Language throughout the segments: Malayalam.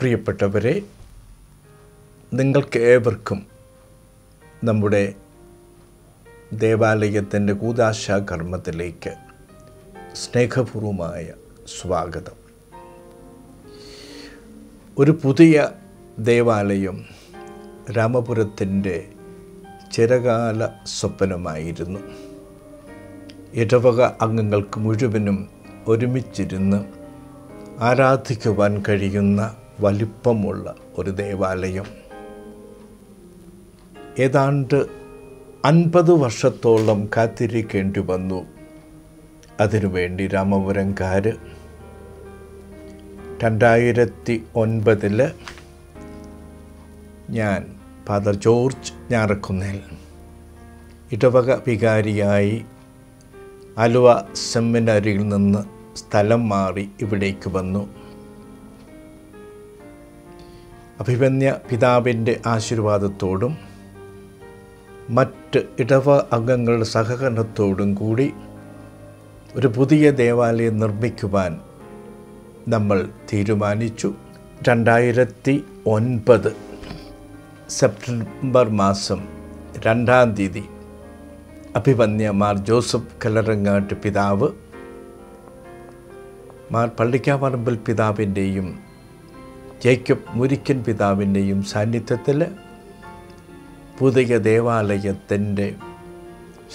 പ്രിയപ്പെട്ടവരെ നിങ്ങൾക്ക് ഏവർക്കും നമ്മുടെ ദേവാലയത്തിന്റെ കൂതാശാ കർമ്മത്തിലേക്ക് സ്നേഹപൂർവമായ സ്വാഗതം. ഒരു പുതിയ ദേവാലയം രാമപുരത്തിന്റെ ചിരകാല സ്വപ്നമായിരുന്നു. ഇടവക അംഗങ്ങൾക്ക് മുഴുവനും ഒരുമിച്ചിരുന്ന് ആരാധിക്കുവാൻ കഴിയുന്ന വലിപ്പമുള്ള ഒരു ദേവാലയം. ഏതാണ്ട് അൻപത് വർഷത്തോളം കാത്തിരിക്കേണ്ടി വന്നു. അതിനുവേണ്ടി രാമപുരംകാർ രണ്ടായിരത്തി ഒൻപതിൽ ഞാൻ ഫാദർ ജോർജ് ഞാറക്കുന്നേൽ ഇടവക വികാരിയായി ആലുവ സെമിനാരിയിൽ നിന്ന് സ്ഥലം മാറി ഇവിടേക്ക് വന്നു. അഭിമന്യ പിതാവിന്റെ ആശീർവാദത്തോടും മറ്റ് ഇടവ അംഗങ്ങളുടെ സഹകരണത്തോടും കൂടി ഒരു പുതിയ ദേവാലയം നിർമ്മിക്കുവാൻ നമ്മൾ തീരുമാനിച്ചു. രണ്ടായിരത്തി ഒൻപത് സെപ്റ്റംബർ മാസം രണ്ടാം തീയതി അഭിമന്യ മാർ ജോസഫ് കല്ലറങ്ങാട്ട് പിതാവ് മാർ പള്ളിക്കാവറമ്പിൽ പിതാവിന്റെയും ജേക്കബ് മുരിക്കൻ പിതാവിന്റെയും സാന്നിധ്യത്തിൽ പുതിയ ദേവാലയത്തിന്റെ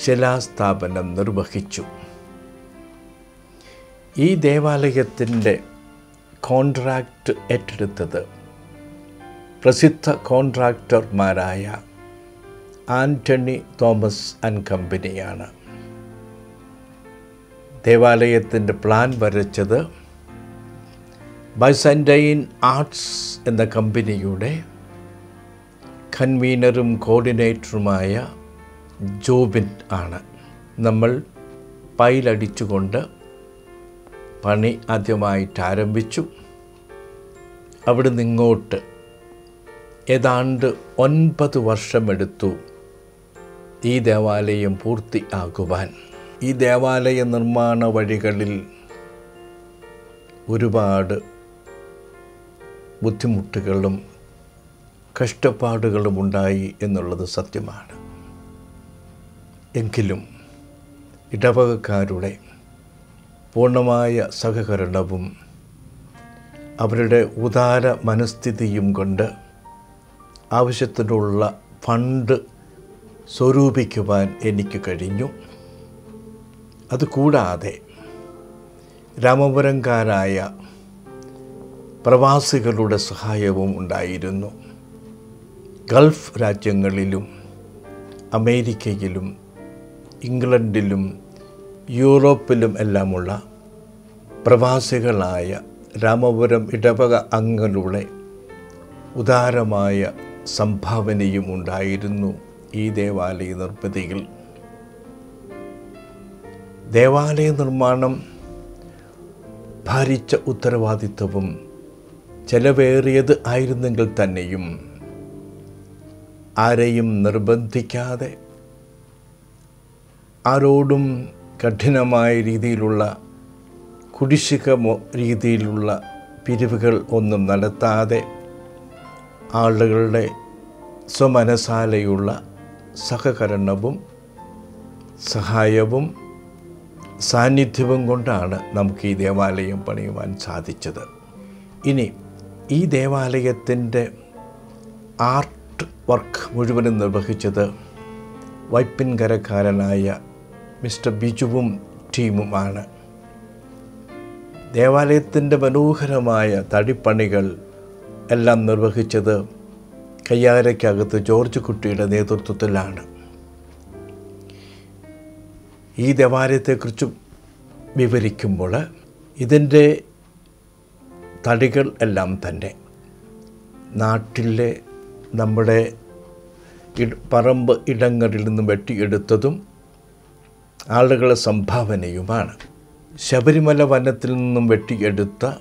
ശിലാസ്ഥാപനം നിർവഹിച്ചു. ഈ ദേവാലയത്തിന്റെ കോൺട്രാക്റ്റ് ഏറ്റെടുത്തത് പ്രസിദ്ധ കോൺട്രാക്ടർമാരായ ആന്റണി തോമസ് ആൻഡ് കമ്പനിയാണ്. ദേവാലയത്തിന്റെ പ്ലാൻ വരച്ചത് ബൈസന്റൈൻ ആർട്സ് എന്ന കമ്പനിയുടെ കൺവീനറും കോർഡിനേറ്ററുമായ ജോബിൻ ആണ്. നമ്മൾ പൈലടിച്ചുകൊണ്ട് പണി ആദ്യമായിട്ട് ആരംഭിച്ചു. അവിടെ നിങ്ങോട്ട് ഏതാണ്ട് ഒൻപത് വർഷമെടുത്തു ഈ ദേവാലയം പൂർത്തിയാക്കുവാൻ. ഈ ദേവാലയ നിർമ്മാണ വഴികളിൽ ഒരുപാട് ബുദ്ധിമുട്ടുകളും കഷ്ടപ്പാടുകളും ഉണ്ടായി എന്നുള്ളത് സത്യമാണ്. എങ്കിലും ഇടവകക്കാരുടെ പൂർണമായ സഹകരണവും അവരുടെ ഉദാര മനസ്ഥിതിയും കൊണ്ട് ആവശ്യത്തിനുള്ള ഫണ്ട് സ്വരൂപിക്കുവാൻ എനിക്ക് കഴിഞ്ഞു. അതുകൂടാതെ രാമപുരംകാരായ പ്രവാസികളുടെ സഹായവും ഉണ്ടായിരുന്നു. ഗൾഫ് രാജ്യങ്ങളിലും അമേരിക്കയിലും ഇംഗ്ലണ്ടിലും യൂറോപ്പിലും എല്ലാമുള്ള പ്രവാസികളായ രാമപുരം ഇടവക അംഗങ്ങളുടെ ഉദാരമായ സംഭാവനയും ഉണ്ടായിരുന്നു ഈ ദേവാലയ നിർമ്മിതിയിൽ. ദേവാലയ നിർമ്മാണം ഭാരിച്ച ഉത്തരവാദിത്വവും ചെലവേറിയത് ആയിരുന്നെങ്കിൽ തന്നെയും ആരെയും നിർബന്ധിക്കാതെ ആരോടും കഠിനമായ രീതിയിലുള്ള കുടിശ്ശിക രീതിയിലുള്ള പിരിവുകൾ ഒന്നും നടത്താതെ ആളുകളുടെ സ്വമനസാലയുള്ള സഹകരണവും സഹായവും സാന്നിധ്യവും കൊണ്ടാണ് നമുക്ക് ഈ ദേവാലയം പണിയുവാൻ സാധിച്ചത്. ഇനി ഈ ദേവാലയത്തിന്റെ ആർട്ട് വർക്ക് മുഴുവനും നിർവഹിച്ചത് വൈപ്പിൻകരക്കാരനായ മിസ്റ്റർ ബിജുവും ടീമുമാണ്. ദേവാലയത്തിന്റെ മനോഹരമായ തടിപ്പണികൾ എല്ലാം നിർവഹിച്ചത് കയ്യാരയ്ക്കകത്ത് ജോർജ് കുട്ടിയുടെ നേതൃത്വത്തിലാണ്. ഈ ദേവാലയത്തെക്കുറിച്ച് വിവരിക്കുമ്പോൾ ഇതിന്റെ തടികൾ എല്ലാം തന്നെ. നാട്ടിലെ നമ്മുടെ പറമ്പ് ഇടങ്ങളിൽ നിന്ന് വെട്ടിയെടുത്തതും ആളുകളെ സംഭാവനയുമാണ്. ശബരിമല വനത്തിൽ നിന്നും വെട്ടിയെടുത്ത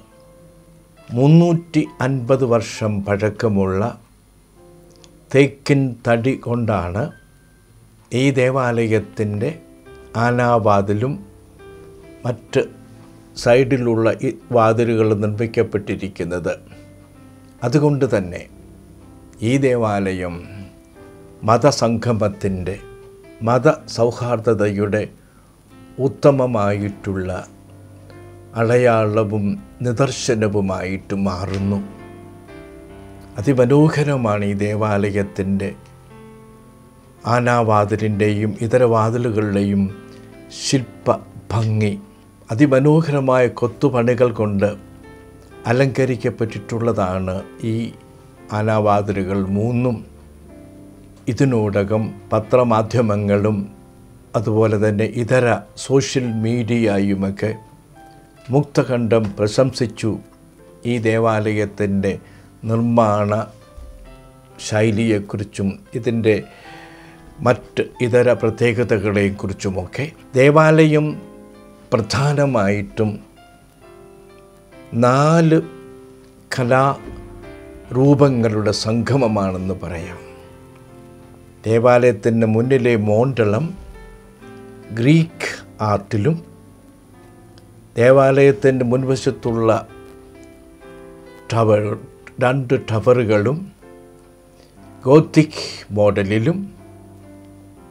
മുന്നൂറ്റി അൻപത് വർഷം പഴക്കമുള്ള തേക്കിൻ തടി കൊണ്ടാണ് ഈ ദേവാലയത്തിന്റെ ആനാവാതിലും മറ്റ് സൈഡിലുള്ള ഈ വാതിലുകൾ നിർമ്മിക്കപ്പെട്ടിരിക്കുന്നത്. അതുകൊണ്ട് തന്നെ ഈ ദേവാലയം മതസംഗമത്തിന്റെ മത സൗഹാർദ്ദതയുടെ ഉത്തമമായിട്ടുള്ള അടയാളവും നിദർശനവുമായിട്ട് മാറുന്നു. അതിമനോഹരമാണ് ഈ ദേവാലയത്തിന്റെ ആനാവാതിലിന്റെയും ഇതര വാതിലുകളുടെയും ശില്പ ഭംഗി അതിമനോഹരമായ കൊത്തുപണികൾ കൊണ്ട് അലങ്കരിക്കപ്പെട്ടിട്ടുള്ളതാണ് ഈ ആനാവാതിലുകൾ മൂന്നും. ഇതിനോടകം പത്രമാധ്യമങ്ങളും അതുപോലെ തന്നെ ഇതര സോഷ്യൽ മീഡിയയുമൊക്കെ മുക്തകണ്ഠം പ്രശംസിച്ചു ഈ ദേവാലയത്തിന്റെ നിർമ്മാണ ശൈലിയെക്കുറിച്ചും ഇതിന്റെ മറ്റ് ഇതര പ്രത്യേകതകളെക്കുറിച്ചുമൊക്കെ. ദേവാലയം പ്രധാനമായിട്ടും നാല് കലാരൂപങ്ങളുടെ സംഗമമാണെന്ന് പറയാം. ദേവാലയത്തിന്റെ മുന്നിലെ മോണ്ടളം ഗ്രീക്ക് ആർട്ടിലും ദേവാലയത്തിന്റെ മുൻവശത്തുള്ള ടവർ രണ്ട് ടവറുകളും ഗോത്തിക് മോഡലിലും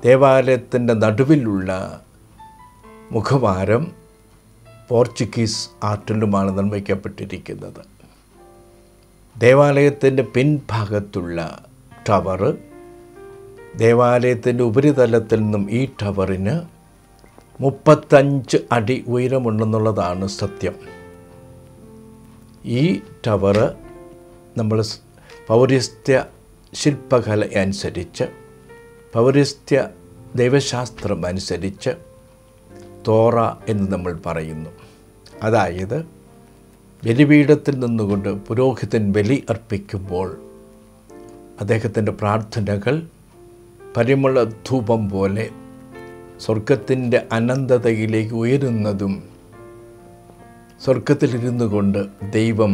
ദേവാലയത്തിന്റെ നടുവിലുള്ള മുഖവാരം പോർച്ചുഗീസ് ആർട്ടിലുമാണ് നിർമ്മിക്കപ്പെട്ടിരിക്കുന്നത്. ദേവാലയത്തിന്റെ പിൻഭാഗത്തുള്ള ടവർ ദേവാലയത്തിന്റെ ഉപരിതലത്തിൽ നിന്നും ഈ ടവറിന് മുപ്പത്തഞ്ച് അടി ഉയരമുണ്ടെന്നുള്ളതാണ് സത്യം. ഈ ടവർ നമ്മൾ പൗരസ്ത്യ ശില്പകല അനുസരിച്ച് പൗരസ്ത്യ ദൈവശാസ്ത്രം അനുസരിച്ച് തോറ എന്ന് നമ്മൾ പറയുന്നു. അതായത് ബലിപീഠത്തിൽ നിന്നുകൊണ്ട് പുരോഹിതൻ ബലി അർപ്പിക്കുമ്പോൾ അദ്ദേഹത്തിന്റെ പ്രാർത്ഥനകൾ പരിമള ധൂപം പോലെ സ്വർഗത്തിന്റെ അനന്തതയിലേക്ക് ഉയരുന്നതും സ്വർഗത്തിലിരുന്നു കൊണ്ട് ദൈവം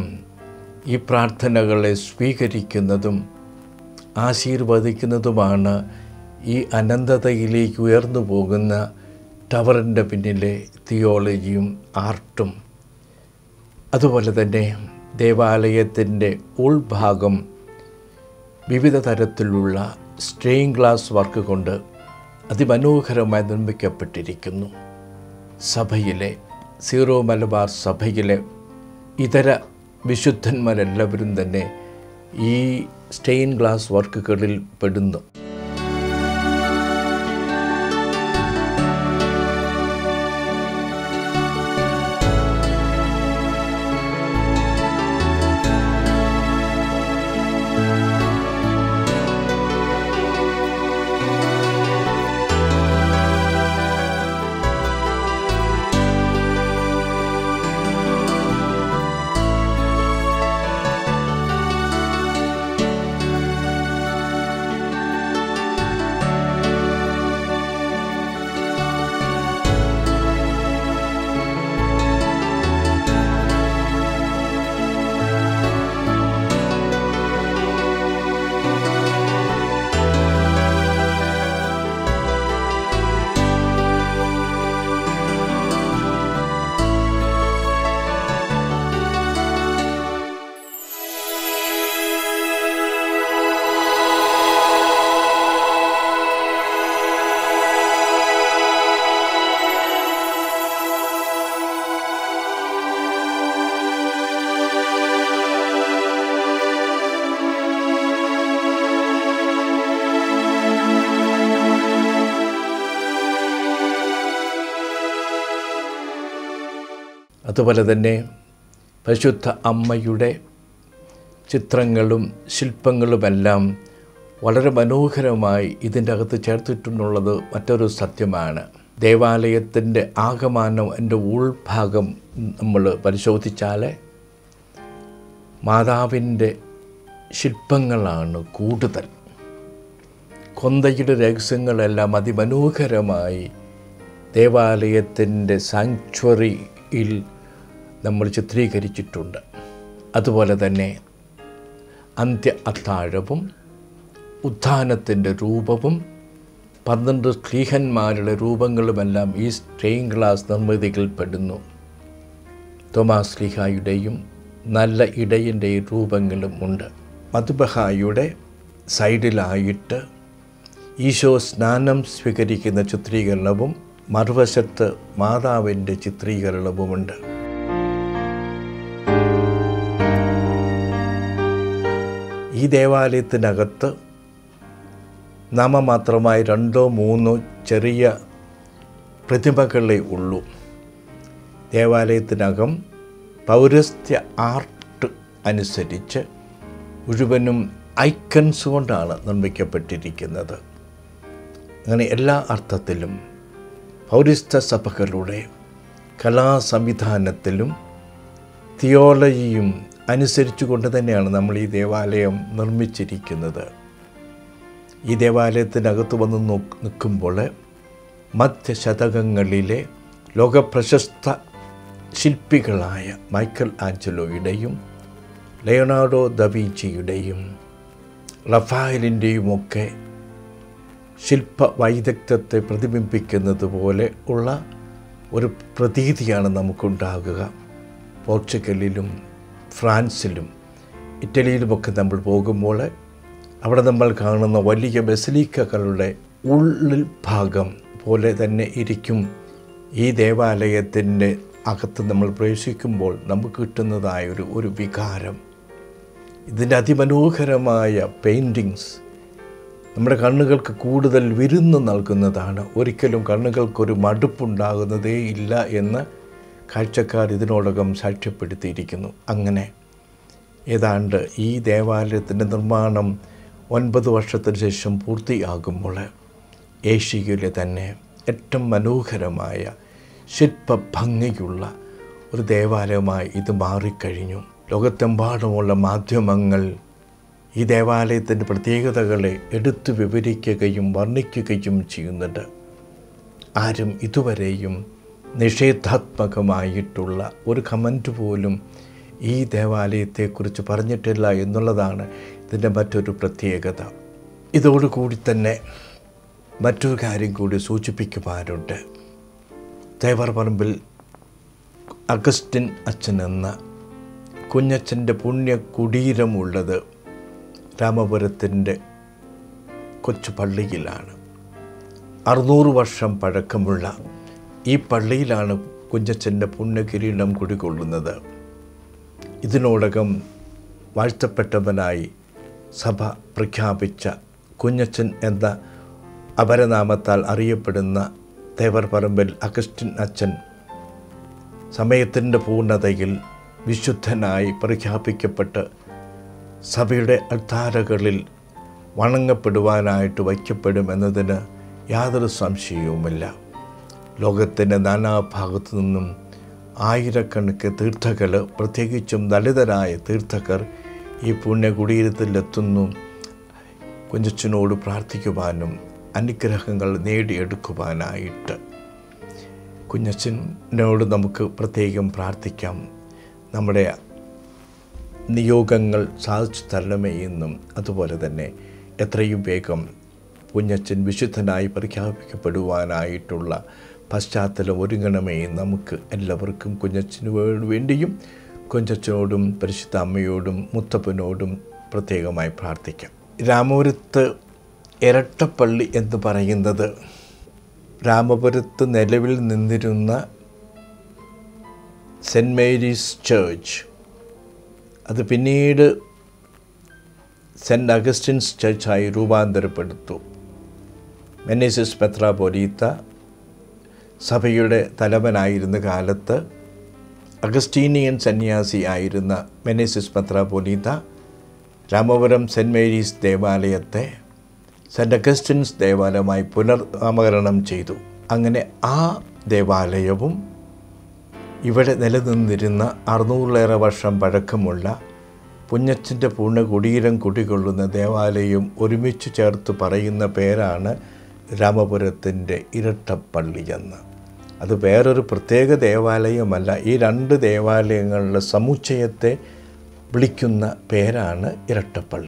ഈ പ്രാർത്ഥനകളെ സ്വീകരിക്കുന്നതും ആശീർവദിക്കുന്നതുമാണ് ഈ അനന്തതയിലേക്ക് ഉയർന്നു പോകുന്ന ടവറിന്റെ പിന്നിലെ തിയോളജിയും ആർട്ടും അതുപോലെ തന്നെ ദേവാലയത്തിന്റെ ഉൾഭാഗം വിവിധ തരത്തിലുള്ള സ്റ്റെയിൻ ഗ്ലാസ് വർക്ക് കൊണ്ട് അതിമനോഹരമായി നിർമ്മിക്കപ്പെട്ടിരിക്കുന്നു. സഭയിലെ സീറോ മലബാർ സഭയിലെ ഇതര വിശുദ്ധന്മാരെല്ലാവരും തന്നെ ഈ സ്റ്റെയിൻ ഗ്ലാസ് വർക്കുകളിൽ പെടുന്നു. അതുപോലെ തന്നെ പരിശുദ്ധ അമ്മയുടെ ചിത്രങ്ങളും ശില്പങ്ങളുമെല്ലാം വളരെ മനോഹരമായി ഇതിന്റെ അകത്ത് ചേർത്തിട്ടുള്ളത് മറ്റൊരു സത്യമാണ്. ദേവാലയത്തിന്റെ ആകമാനം എന്റെ ഉൾഭാഗം നമ്മൾ പരിശോധിച്ചാൽ മാതാവിന്റെ ശില്പങ്ങളാണ് കൂടുതൽ. കൊന്തയുടെ രഹസ്യങ്ങളെല്ലാം അതിമനോഹരമായി ദേവാലയത്തിന്റെ സാങ്ച്വറിയിൽ നമ്മൾ ചിത്രീകരിച്ചിട്ടുണ്ട്. അതുപോലെ തന്നെ അന്ത്യ അത്താഴവും ഉത്ഥാനത്തിന്റെ രൂപവും പന്ത്രണ്ട് സ്ത്രീഹന്മാരുടെ രൂപങ്ങളുമെല്ലാം ഈ സ്റ്റെയിൻ ഗ്ലാസ് നിർമ്മിതിയിൽ പെടുന്നു തോമാസ് സ്ലീഹായുടെയും നല്ല ഇടയന്റെ രൂപങ്ങളും ഉണ്ട്. മധുബഹായുടെ സൈഡിലായിട്ട് ഈശോ സ്നാനം സ്വീകരിക്കുന്ന ചിത്രീകരണവും മറുവശത്ത് മാതാവിന്റെ ചിത്രീകരണവുമുണ്ട്. ഈ ദേവാലയത്തിനകത്ത് നാമമാത്രമായി രണ്ടോ മൂന്നോ ചെറിയ പ്രതിമകളേ ഉള്ളൂ. ദേവാലയത്തിനകം പൗരസ്ത്യ ആർട്ട് അനുസരിച്ച് മുഴുവനും ഐക്കൺസ് കൊണ്ടാണ് നിർമ്മിക്കപ്പെട്ടിരിക്കുന്നത്. അങ്ങനെ എല്ലാ അർത്ഥത്തിലും പൗരസ്ത്യ സഭകളുടെ കലാസംവിധാനത്തിലും തിയോളജിയും അനുസരിച്ചുകൊണ്ട് തന്നെയാണ് നമ്മൾ ഈ ദേവാലയം നിർമ്മിച്ചിരിക്കുന്നത്. ഈ ദേവാലയത്തിനകത്ത് വന്ന് നോ നിൽക്കുമ്പോൾ മധ്യശതകങ്ങളിലെ ലോകപ്രശസ്ത ശില്പികളായ മൈക്കൽ ആഞ്ചലോയുടെയും ലയണാർഡോ ദവീച്ചിയുടെയും റഫായലിന്റെയുമൊക്കെ ശില്പ വൈദഗ്ധ്യത്തെ പ്രതിബിംബിക്കുന്നത് പോലെ ഉള്ള ഒരു പ്രതീതിയാണ് നമുക്കുണ്ടാകുക. പോർച്ചുഗലിലും ഫ്രാൻസിലും ഇറ്റലിയിലുമൊക്കെ നമ്മൾ പോകുമ്പോൾ അവിടെ നമ്മൾ കാണുന്ന വലിയ ബസലിക്കകളുടെ ഉള്ളിൽ ഭാഗം പോലെ തന്നെ ഇരിക്കും. ഈ ദേവാലയത്തിന്റെ അകത്ത് നമ്മൾ പ്രവേശിക്കുമ്പോൾ നമുക്ക് കിട്ടുന്നതായ ഒരു ഒരു വികാരം. ഇതിന്റെ അതിമനോഹരമായ പെയിന്റിങ്സ് നമ്മുടെ കണ്ണുകൾക്ക് കൂടുതൽ വിരുന്ന് നൽകുന്നതാണ്. ഒരിക്കലും കണ്ണുകൾക്കൊരു മടുപ്പുണ്ടാകുന്നതേ ഇല്ല എന്ന് കാഴ്ചക്കാർ ഇതിനോടകം സാക്ഷ്യപ്പെടുത്തിയിരിക്കുന്നു. അങ്ങനെ ഏതാണ്ട് ഈ ദേവാലയത്തിന്റെ നിർമ്മാണം ഒൻപത് വർഷത്തിന് ശേഷം പൂർത്തിയാകുമ്പോൾ ഏഷ്യയിലെ തന്നെ ഏറ്റവും മനോഹരമായ ശില്പഭംഗിയുള്ള ഒരു ദേവാലയമായി ഇത് മാറിക്കഴിഞ്ഞു. ലോകത്തെമ്പാടുമുള്ള മാധ്യമങ്ങൾ ഈ ദേവാലയത്തിന്റെ പ്രത്യേകതകളെ എടുത്തു വിവരിക്കുകയും വർണിക്കുകയും ചെയ്യുന്നുണ്ട്. ആരും ഇതുവരെയും നിഷേധാത്മകമായിട്ടുള്ള ഒരു കമന്റ് പോലും ഈ ദേവാലയത്തെക്കുറിച്ച് പറഞ്ഞിട്ടില്ല എന്നുള്ളതാണ് ഇതിന്റെ മറ്റൊരു പ്രത്യേകത. ഇതോടുകൂടി തന്നെ മറ്റൊരു കാര്യം കൂടി സൂചിപ്പിക്കുവാനുണ്ട്. തേവർ പറമ്പിൽ അഗസ്റ്റിൻ അച്ഛൻ എന്ന കുഞ്ഞച്ഛന്റെ പുണ്യ കുടീരമുള്ളത് രാമപുരത്തിന്റെ കൊച്ചു പള്ളിയിലാണ് അറുന്നൂറ് വർഷം പഴക്കമുള്ള ഈ പള്ളിയിലാണ് കുഞ്ഞച്ഛന്റെ പുണ്യകിരീടം കുടികൊള്ളുന്നത്. ഇതിനോടകം വാഴ്ത്തപ്പെട്ടവനായി സഭ പ്രഖ്യാപിച്ച കുഞ്ഞച്ചൻ എന്ന അപരനാമത്താൽ അറിയപ്പെടുന്ന തേവർ പറമ്പിൽ അഗസ്റ്റിൻ അച്ഛൻ സമയത്തിന്റെ പൂർണതയിൽ വിശുദ്ധനായി പ്രഖ്യാപിക്കപ്പെട്ട് സഭയുടെ അൾത്താരകളിൽ വണങ്ങപ്പെടുവാനായിട്ട് വയ്ക്കപ്പെടുമെന്നതിന് യാതൊരു സംശയവുമില്ല. ലോകത്തിന്റെ നാനാഭാഗത്തു നിന്നും ആയിരക്കണക്കിന് തീർത്ഥകൾ പ്രത്യേകിച്ചും ദളിതരായ തീർത്ഥകർ ഈ പുണ്യ കുടീരത്തിലെത്തുന്നു കുഞ്ഞച്ചനോട് പ്രാർത്ഥിക്കുവാനും അനുഗ്രഹങ്ങൾ നേടിയെടുക്കുവാനായിട്ട്. കുഞ്ഞച്ചനോട് നമുക്ക് പ്രത്യേകം പ്രാർത്ഥിക്കാം. നമ്മുടെ നിയോഗങ്ങൾ സാധിച്ചു തരണമേ എന്നും അതുപോലെ തന്നെ എത്രയും വേഗം കുഞ്ഞച്ചൻ വിശുദ്ധനായി പ്രഖ്യാപിക്കപ്പെടുവാനായിട്ടുള്ള പശ്ചാത്തലം ഒരുങ്ങണമേ നമുക്ക് എല്ലാവർക്കും കുഞ്ഞച്ചന് വേണ്ടിയും കുഞ്ഞച്ചനോടും പരിശുദ്ധ അമ്മയോടും മുത്തപ്പനോടും പ്രത്യേകമായി പ്രാർത്ഥിക്കാം. രാമപുരത്ത് ഇരട്ടപ്പള്ളി എന്ന് പറയുന്നത് രാമപുരത്ത് നിലവിൽ നിന്നിരുന്ന സെന്റ് മേരീസ് ചേർച്ച്. അത് പിന്നീട് സെന്റ് അഗസ്റ്റിൻസ് ചേർച്ചായി രൂപാന്തരപ്പെടുത്തു. മെനേസിസ് പെത്രാപൊലീത്ത സഭയുടെ തലവനായിരുന്ന കാലത്ത് അഗസ്റ്റീനിയൻ സന്യാസി ആയിരുന്ന മെനേസിസ് പെത്രാപൊലീത്ത രാമപുരം സെന്റ് മേരീസ് ദേവാലയത്തെ സെന്റ് അഗസ്റ്റിൻസ് ദേവാലയമായി പുനർനാമകരണം ചെയ്തു. അങ്ങനെ ആ ദേവാലയവും ഇവിടെ നിലനിന്നിരുന്ന അറുന്നൂറിലേറെ വർഷം പഴക്കമുള്ള പുഞ്ഞച്ചന്റെ പൂർണ കുടീരം കുടികൊള്ളുന്ന ദേവാലയം ഒരുമിച്ച് ചേർത്ത് പറയുന്ന പേരാണ് രാമപുരത്തിന്റെ ഇരട്ടപ്പള്ളി എന്ന്. അത് വേറൊരു പ്രത്യേക ദേവാലയമല്ല. ഈ രണ്ട് ദേവാലയങ്ങളുടെ സമുച്ചയത്തെ വിളിക്കുന്ന പേരാണ് ഇരട്ടപ്പള്ളി.